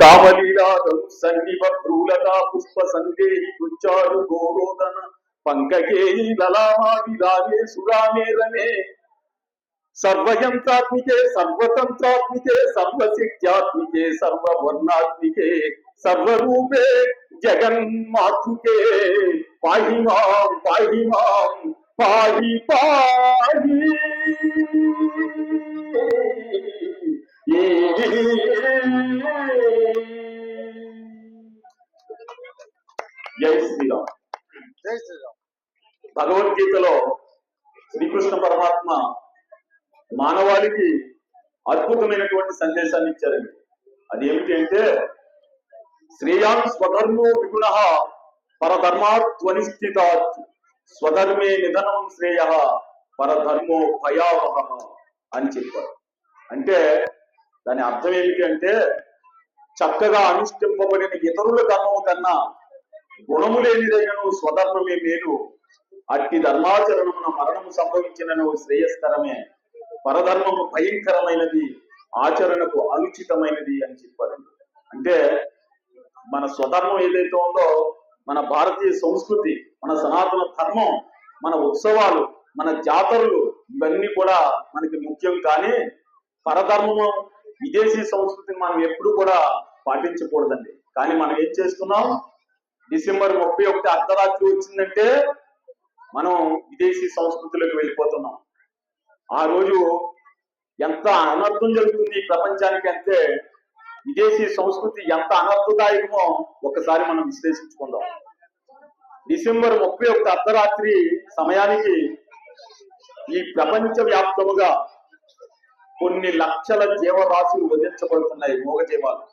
కామలీలాదం సన్నివ భ్రూలత పుష్ప సందేహి గుచ్చారు గోరోదన పంకగేయి లలామావి రాగే సురామే రమే. సర్వయంత్రాత్మికే సర్వతంత్రాత్మికే సర్వశక్త్యాత్మికే సర్వవర్ణాత్మికే సర్వరూపే జగన్మాతృకే. పాహి మాం పాహి మాం పాహి పాహి. జై శ్రీరామ్. జై శ్రీరామ్. భగవద్గీతలో శ్రీకృష్ణ పరమాత్మ మానవాళికి అద్భుతమైనటువంటి సందేశాన్ని ఇచ్చారండి అదేమిటి అంటే శ్రేయాన్ స్వధర్మో విగుణ పరధర్మాత్వనిష్ఠితాత్ స్వధర్మే నిధనం శ్రేయ పరధర్మో భయావహ అని చెప్పారు. అంటే దాని అర్థం ఏమిటి అంటే చక్కగా అనుష్ఠింపబడిన ఇతరుల ధర్మము కన్నా గుణము లేనిదైనను స్వధర్మమే మేలు. అట్టి ధర్మాచరణమున మరణము సంభవించినను శ్రేయస్కరమే. పరధర్మము భయంకరమైనది ఆచరణకు అనుచితమైనది అని చెప్పారు. అంటే మన స్వధర్మం ఏదైతే ఉందో మన భారతీయ సంస్కృతి మన సనాతన ధర్మం మన ఉత్సవాలు మన జాతరలు ఇవన్నీ కూడా మనకి ముఖ్యం. కానీ పరధర్మము విదేశీ సంస్కృతిని మనం ఎప్పుడు కూడా పాటించకూడదండి. కానీ మనం ఏం చేస్తున్నాం? డిసెంబర్ ముప్పై ఒకటి అర్ధరాత్రి వచ్చిందంటే మనం విదేశీ సంస్కృతిలోకి వెళ్ళిపోతున్నాం. ఆ రోజు ఎంత అనర్థం జరుగుతుంది ప్రపంచానికి అంటే విదేశీ సంస్కృతి ఎంత అనర్థదాయకమో ఒకసారి మనం విశ్లేషించుకుందాం. డిసెంబర్ ముప్పై ఒకటి అర్ధరాత్రి సమయానికి ఈ ప్రపంచ వ్యాప్తముగా కొన్ని లక్షల జీవరాశులు వధించబడుతున్నాయి మూగజీవాలు.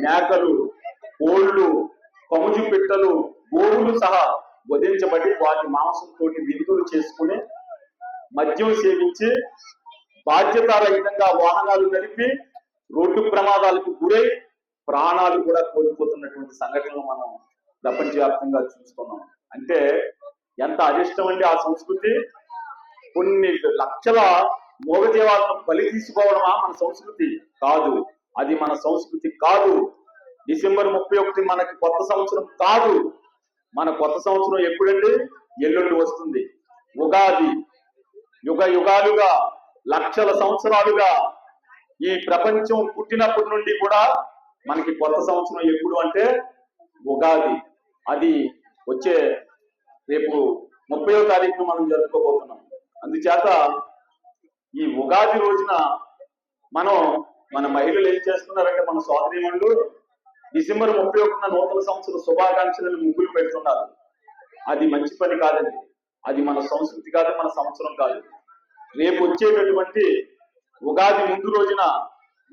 మేకలు కోళ్ళు కముజు పిట్టలు గోవులు సహా వధించబడి వాటి మాంసంతో విందులు చేసుకుని మద్యం సేవించి బాధ్యతారహితంగా వాహనాలు నడిపి రోడ్డు ప్రమాదాలకు గురై ప్రాణాలు కూడా కోల్పోతున్నటువంటి సంఘటనలు మనం ప్రపంచవ్యాప్తంగా చూస్తున్నాం. అంటే ఎంత అరిష్టం అండి ఆ సంస్కృతి? కొన్ని లక్షల మూగజీవాలను బలి తీసుకోవడమా మన సంస్కృతి? కాదు. అది మన సంస్కృతి కాదు. డిసెంబర్ ముప్పై ఒకటి మనకి కొత్త సంవత్సరం కాదు. మన కొత్త సంవత్సరం ఎప్పుడండి? ఎల్లుండి వస్తుంది. ఉగాది. యుగ యుగాలుగా లక్షల సంవత్సరాలుగా ఈ ప్రపంచం పుట్టినప్పటి నుండి కూడా మనకి కొత్త సంవత్సరం ఎప్పుడు అంటే ఉగాది. అది వచ్చే రేపు ముప్పయో తారీఖున మనం జరుపుకోబోతున్నాం. అందుచేత ఈ ఉగాది రోజున మనం మన మహిళలు ఏం చేస్తున్నారంటే మన సోదరిమణులు డిసెంబర్ ముప్పై ఒకటిన నూతన సంవత్సర శుభాకాంక్షలను ముగ్గులు పెడుతున్నారు. అది మంచి పని కాదండి. అది మన సంస్కృతి కాదు మన సంవత్సరం కాదు. రేపు వచ్చేటటువంటి ఉగాది ముందు రోజున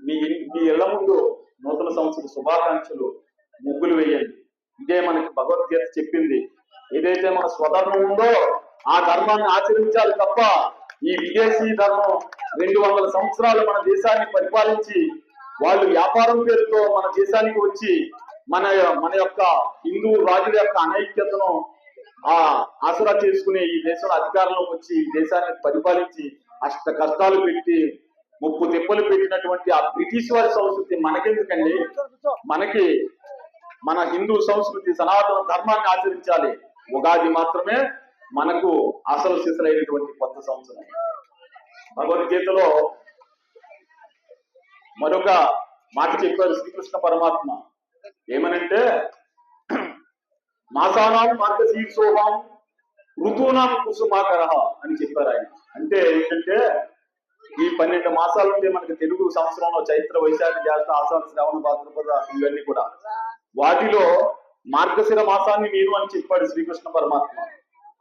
మీ మీ ఇళ్ళ ముందు నూతన సంవత్సర శుభాకాంక్షలు ముగ్గులు వేయండి. ఇదే మనకి భగవద్గీత చెప్పింది. ఏదైతే మన స్వధర్మం ఉందో ఆ ధర్మాన్ని ఆచరించాలి తప్ప ఈ విదేశీ ధర్మం రెండు వందల సంవత్సరాలు మన దేశాన్ని పరిపాలించి వాళ్ళు వ్యాపారం పేరుతో మన దేశానికి వచ్చి మన మన యొక్క హిందూ రాజుల యొక్క అనైక్యతను ఆ ఆసరా చేసుకుని ఈ దేశంలో అధికారంలోకి వచ్చి ఈ దేశాన్ని పరిపాలించి అష్ట కష్టాలు పెట్టి ముప్పు తిప్పలు పెట్టినటువంటి ఆ బ్రిటిష్ వారి సంస్కృతి మనకెందుకండి? మనకి మన హిందూ సంస్కృతి సనాతన ధర్మాన్ని ఆచరించాలి. ఉగాది మాత్రమే మనకు అసలు సిసలైనటువంటి కొత్త సంవత్సరం. భగవద్గీతలో మరొక మాట చెప్పారు శ్రీకృష్ణ పరమాత్మ. ఏమనంటే మాసానాం మార్గశీర్షోహాం ఋతూనాం కుసుమాకర అని చెప్పారు ఆయన. అంటే ఏంటంటే ఈ పన్నెండు మాసాలు ఉంటే మనకి తెలుగు సంవత్సరంలో చైత్ర వైశాఖ జ్యేష్ఠ ఆషాఢ శ్రావణ భాద్రపద ఇవన్నీ కూడా. వాటిలో మార్గశిర మాసాన్ని నేను అని చెప్పాడు శ్రీకృష్ణ పరమాత్మ.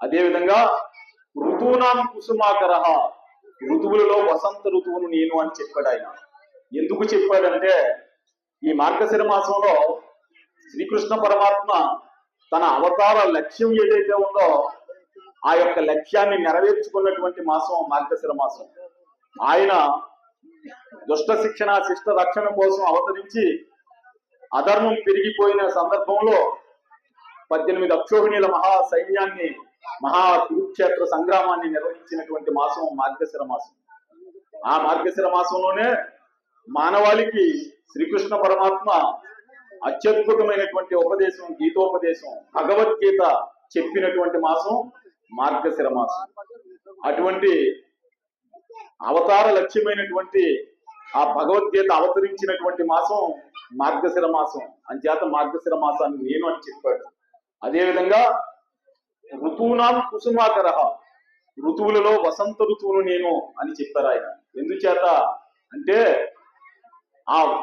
అదే విధంగా కుసుమాకర. ఋతువులలో వసంత ఋతువును నేను అని చెప్పాడు ఆయన ఎందుకు చెప్పాడంటే ఈ మార్గశిర మాసంలో శ్రీకృష్ణ పరమాత్మ తన అవతార లక్ష్యం ఏదైతే ఉందో ఆ యొక్క లక్ష్యాన్ని నెరవేర్చుకున్నటువంటి మాసం మార్గశిర మాసం. ఆయన దుష్ట శిక్షణ శిష్ట రక్షణ కోసం అవతరించి అధర్మం పెరిగిపోయిన సందర్భంలో పద్దెనిమిది అక్షోహిణీల మహా సైన్యాన్ని మహా కురుక్షేత్ర సంగ్రామాన్ని నిర్వహించినటువంటి మాసం మార్గశిర మాసం. ఆ మార్గశిర మాసంలోనే మానవాళికి శ్రీకృష్ణ పరమాత్మ అత్యద్భుతమైనటువంటి ఉపదేశం గీతోపదేశం భగవద్గీత చెప్పినటువంటి మాసం మార్గశిర మాసం. అటువంటి అవతార లక్ష్యమైనటువంటి ఆ భగవద్గీత అవతరించినటువంటి మాసం మార్గశిర మాసం. అంచేత మార్గశిర మాసాన్ని నేను అని చెప్పాడు. అదేవిధంగా ఋతువునాం కుసుమాకర. ఋతువులలో వసంత ఋతువును నేను అని చెప్పారు ఆయన. ఎందుచేత? అంటే ఆ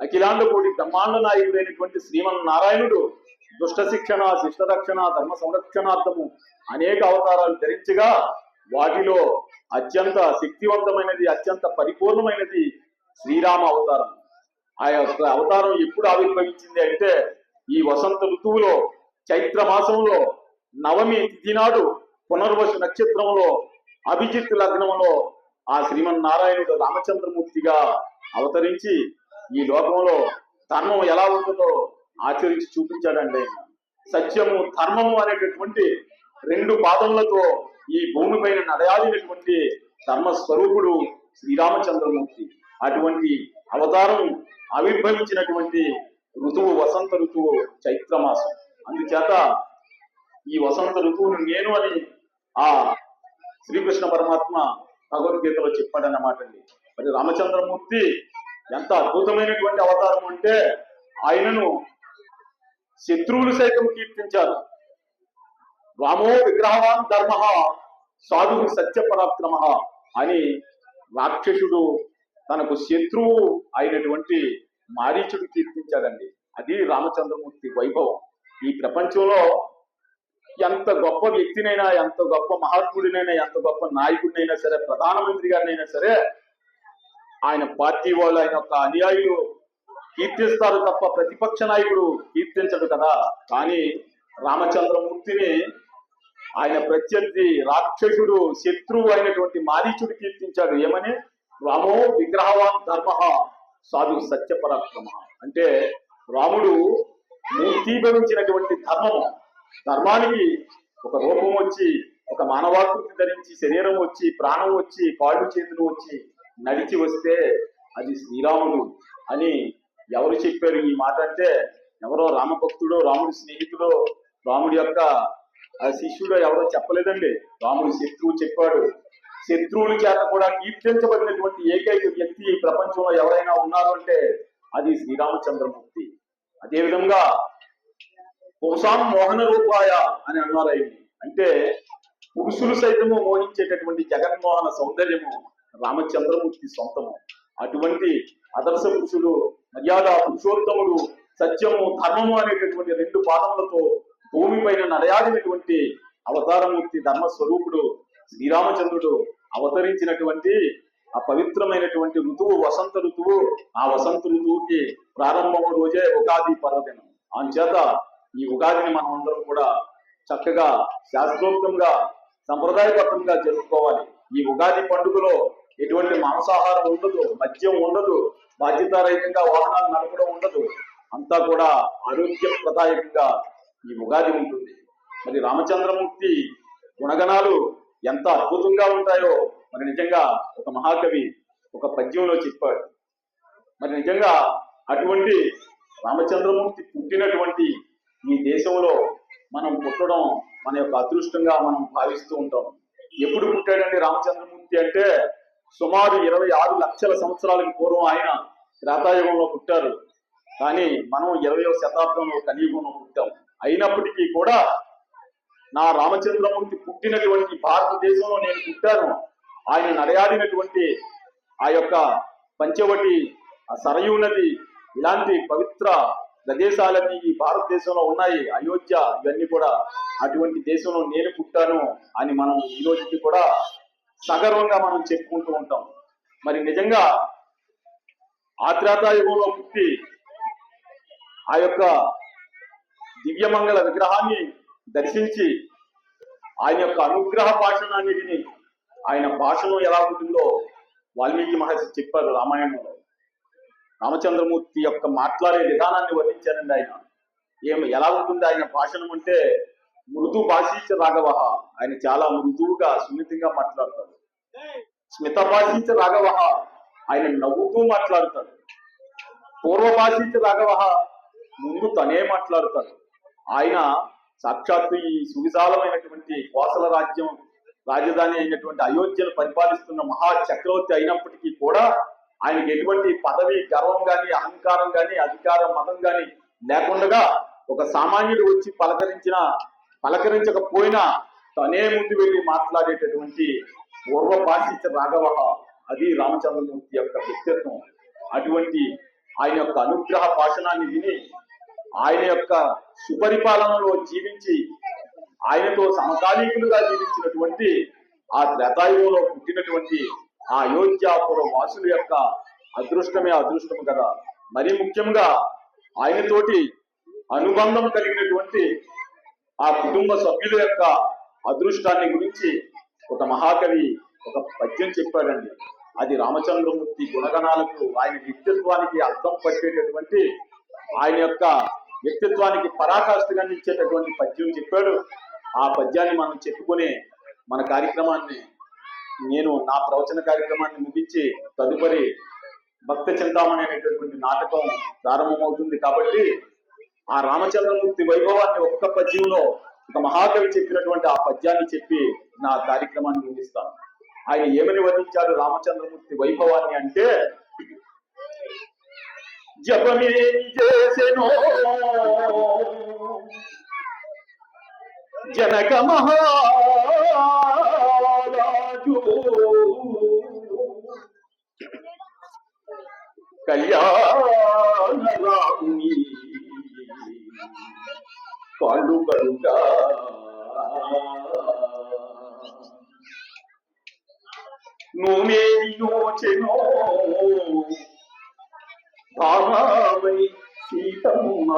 అఖిలాండ కోటి బ్రహ్మాండ నాయకుడైనటువంటి శ్రీమన్నారాయణుడు దుష్ట శిక్షణ శిష్ట రక్షణ ధర్మ సంరక్షణార్థము అనేక అవతారాలు ధరించగా వాటిలో అత్యంత శక్తివంతమైనది అత్యంత పరిపూర్ణమైనది శ్రీరామ అవతారం. ఆ యొక్క అవతారం ఎప్పుడు ఆవిర్భవించింది అంటే ఈ వసంత ఋతువులో చైత్ర మాసంలో నవమి తిథి నాడు నక్షత్రంలో అభిజిత్ లగ్నంలో ఆ శ్రీమన్నారాయణుడు రామచంద్రమూర్తిగా అవతరించి ఈ లోకంలో ధర్మం ఎలా ఉంటుందో ఆచరించి చూపించాడండి ఆయన. సత్యము ధర్మము అనేటటువంటి రెండు పాదములతో ఈ భూమి పైన నడయాలినటువంటి ధర్మ స్వరూపుడు శ్రీరామచంద్రమూర్తి అటువంటి అవతారం ఆవిర్భవించినటువంటి ఋతువు వసంత ఋతువు చైత్ర మాసం అందుచేత ఈ వసంత ఋతువును నేను అని ఆ శ్రీకృష్ణ పరమాత్మ భగవద్గీతలో చెప్పాడన్నమాట అండి మరి రామచంద్రమూర్తి ఎంత అద్భుతమైనటువంటి అవతారం అంటే ఆయనను శత్రువులు సైతం కీర్తించారు. రామో విగ్రహవాన్ ధర్మ సాధు సత్య పరాక్రమ అని రాక్షసుడు తనకు శత్రువు అయినటువంటి మారీచుడు కీర్తించాడండి. అది రామచంద్రమూర్తి వైభవం. ఈ ప్రపంచంలో ఎంత గొప్ప వ్యక్తినైనా ఎంత గొప్ప మహాత్ముడినైనా ఎంత గొప్ప నాయకుడినైనా సరే ప్రధానమంత్రి గారినైనా సరే ఆయన పార్టీ వాళ్ళు ఆయన యొక్క అనుయాయులు కీర్తిస్తారు తప్ప ప్రతిపక్ష నాయకుడు కీర్తించడు కదా. కానీ రామచంద్రమూర్తిని ఆయన ప్రత్యర్థి రాక్షసుడు శత్రువు అయినటువంటి మారీచుడు కీర్తించాడు. ఏమని? రామో విగ్రహవాన్ ధర్మ సాధు సత్యపరాక్రమ. అంటే రాముడు మూర్తీభవించినటువంటి ధర్మము. ధర్మానికి ఒక రూపం వచ్చి ఒక మానవాకృతి ధరించి శరీరం వచ్చి ప్రాణం వచ్చి కాళ్ళు చేతులు వచ్చి నడిచి వస్తే అది శ్రీరాముడు అని ఎవరు చెప్పారు ఈ మాట అంటే ఎవరో రామభక్తుడో రాముడి స్నేహితుడో రాముడి యొక్క ఆ శిష్యుడో ఎవరో చెప్పలేదండి. రాముడి శత్రువు చెప్పాడు. శత్రువుల చేత కూడా కీర్తించబడినటువంటి ఏకైక వ్యక్తి ప్రపంచంలో ఎవరైనా ఉన్నారు అంటే అది శ్రీరామచంద్రమూర్తి. అదేవిధంగా పురుషాం మోహన రూపాయ అని అన్నారు ఆయన్ని అంటే పురుషులు సైతము మోహించేటటువంటి జగన్మోహన సౌందర్యము రామచంద్రమూర్తి సొంతము. అటువంటి ఆదర్శ పురుషుడు మర్యాద పురుషోత్తముడు సత్యము ధర్మము అనేటటువంటి రెండు పాదములతో భూమి పైన నడయాడినటువంటి అవతారమూర్తి ధర్మ స్వరూపుడు శ్రీరామచంద్రుడు అవతరించినటువంటి ఆ పవిత్రమైనటువంటి ఋతువు వసంత ఋతువు ఆ వసంత ఋతువుకి ప్రారంభము రోజే ఉగాది పర్వదినం. అందుచేత ఈ ఉగాదిని మనం అందరం కూడా చక్కగా శాస్త్రోక్తంగా సంప్రదాయబద్ధంగా జరుపుకోవాలి. ఈ ఉగాది పండుగలో ఎటువంటి మాంసాహారం ఉండదు మద్యం ఉండదు బాధ్యతారహితంగా వాహనాలు నడపడం ఉండదు. అంతా కూడా ఆరోగ్యప్రదాయకంగా ఈ ఉగాది ఉంటుంది. మరి రామచంద్రమూర్తి గుణగణాలు ఎంత అద్భుతంగా ఉంటాయో మరి నిజంగా ఒక మహాకవి ఒక పద్యంలో చెప్పాడు. మరి నిజంగా అటువంటి రామచంద్రమూర్తి పుట్టినటువంటి ఈ దేశంలో మనం పుట్టడం మన యొక్క అదృష్టంగా మనం భావిస్తూ ఉంటాం. ఎప్పుడు పుట్టాడండి రామచంద్రమూర్తి అంటే? సుమారు ఇరవై ఆరు లక్షల సంవత్సరాలకు పూర్వం ఆయన త్రేతాయుగంలో పుట్టారు. కానీ మనం ఇరవయో శతాబ్దంలో కలియుగంలో పుట్టాం. అయినప్పటికీ కూడా నా రామచంద్రమూర్తి పుట్టినటువంటి భారతదేశంలో నేను పుట్టాను. ఆయన నడయాడినటువంటి ఆ యొక్క పంచవటి ఆ సరయూ నది ఇలాంటి పవిత్ర ప్రదేశాలన్నీ ఈ భారతదేశంలో ఉన్నాయి. అయోధ్య ఇవన్నీ కూడా అటువంటి దేశంలో నేను పుట్టాను అని మనం ఈ రోజుకి కూడా సగర్వంగా మనం చెప్పుకుంటూ ఉంటాం. మరి నిజంగా ఆత్రేతాయుగంలో పుట్టి ఆ యొక్క దివ్యమంగళ విగ్రహాన్ని దర్శించి ఆయన యొక్క అనుగ్రహ భాషణాన్ని విని ఆయన భాషను ఎలా ఉంటుందో వాల్మీకి మహర్షి చెప్పారు రామాయణంలో. రామచంద్రమూర్తి యొక్క మాట్లాడే విధానాన్ని వర్ణించారండి ఆయన. ఏమి ఎలా ఉంటుంది ఆయన భాషణం అంటే మృదు భాషించ రాఘవ. ఆయన చాలా మృదువుగా సున్నితంగా మాట్లాడతాడు. స్మిత భాషించ రాఘవ. ఆయన నవ్వుతూ మాట్లాడతాడు. పూర్వభాషిత రాఘవ. ముందు తనే మాట్లాడతాడు. ఆయన సాక్షాత్తు ఈ సువిశాలమైనటువంటి కోసల రాజ్యం రాజధాని అయినటువంటి అయోధ్యను పరిపాలిస్తున్న మహా చక్రవర్తి అయినప్పటికీ కూడా ఆయనకి ఎటువంటి పదవి గర్వం గాని అహంకారం గాని అధికారం మతం గాని లేకుండా ఒక సామాన్యుడు వచ్చి పలకరించిన పలకరించకపోయినా తనే ముందు వెళ్ళి మాట్లాడేటటువంటి పూర్వ భాషిత రాఘవ అది రామచంద్రమూర్తి యొక్క వ్యక్తిత్వం. అటువంటి ఆయన యొక్క అనుగ్రహ భాషణాన్ని విని ఆయన యొక్క సుపరిపాలనలో జీవించి ఆయనతో సమకాలీకులుగా జీవించినటువంటి ఆ త్రేతాయుగంలో పుట్టినటువంటి ఆ అయోధ్యాపుర వాసుల యొక్క అదృష్టమే అదృష్టం కదా. మరి ముఖ్యంగా ఆయనతోటి అనుబంధం కలిగినటువంటి ఆ కుటుంబ సభ్యుల యొక్క అదృష్టాన్ని గురించి ఒక మహాకవి ఒక పద్యం చెప్పాడండి. అది రామచంద్రమూర్తి గుణగణాలకు ఆయన వ్యక్తిత్వానికి అర్థం పట్టేటటువంటి ఆయన యొక్క వ్యక్తిత్వానికి పరాకాష్ఠగా నిచ్చేటటువంటి పద్యం చెప్పాడు. ఆ పద్యాన్ని మనం చెప్పుకునే మన కార్యక్రమాన్ని నేను నా ప్రవచన కార్యక్రమాన్ని ముగించి తదుపరి భక్త చింతామణి అనేటటువంటి నాటకం ప్రారంభమవుతుంది కాబట్టి ఆ రామచంద్రమూర్తి వైభవాన్ని ఒక్క పద్యంలో ఒక మహాకవి చెప్పినటువంటి ఆ పద్యాన్ని చెప్పి నా కార్యక్రమాన్ని ముగిస్తాను. ఆయన ఏమని వర్ణించారు రామచంద్రమూర్తి వైభవాన్ని అంటే జపమేం చేసెనో జనక మహారాజు కళ్యాణ రాముని కాళ్ళు కడుగా నూమేమి యోచెనో భామావని సీతమ్మ.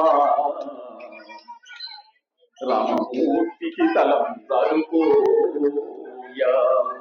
రామమూర్తికి తలం తరుకో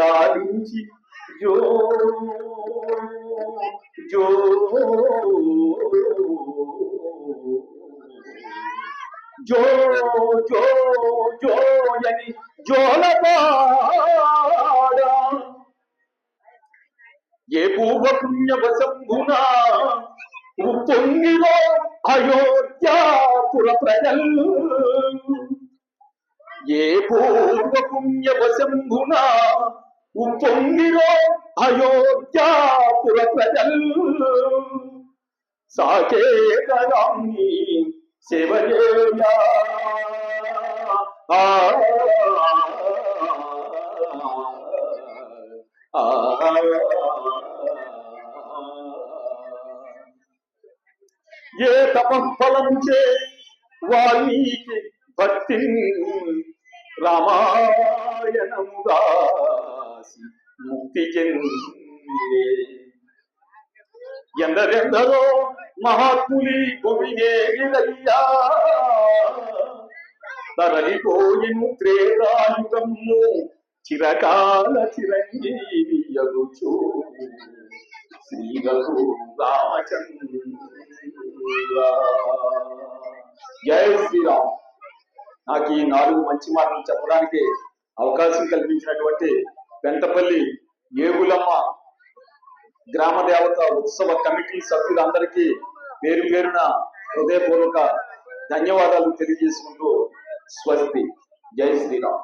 లాలించి జో జో జో జో జోయని జోలపాడా ఏ పూర్వ పుణ్యవశంభునా ఉప్పొంగిలో అయోధ్యాపుర ప్రజలు ఏ పూర్వ పుణ్యవశంభునా ఉప్పొంగిరో అయోధ్యాపుర ప్రజలు సాకేతరాన్ని శివజేయ ఆ. ఆ. ఏ తపఫలం చే వాల్మీకి భక్తి రామాయణము ముక్తి చెందే ఎందరెందరో మహాత్ములి భువినేగిరయ్యా తరలిపోయిను త్రేతాయుగము చిరకాల చిరంజీవి యగుచు శ్రీ రామచంద్ర జై శ్రీరామ్. నాకు ఈ నాలుగు మంచి మాటలు చెప్పడానికి అవకాశం కల్పించినటువంటి పెంటపల్లి ఏగులమ్మ గ్రామ దేవత ఉత్సవ కమిటీ సభ్యులందరికీ పేరు పేరున హృదయపూర్వక ధన్యవాదాలు తెలియజేసుకుంటూ స్వస్తి. జై శ్రీరామ్.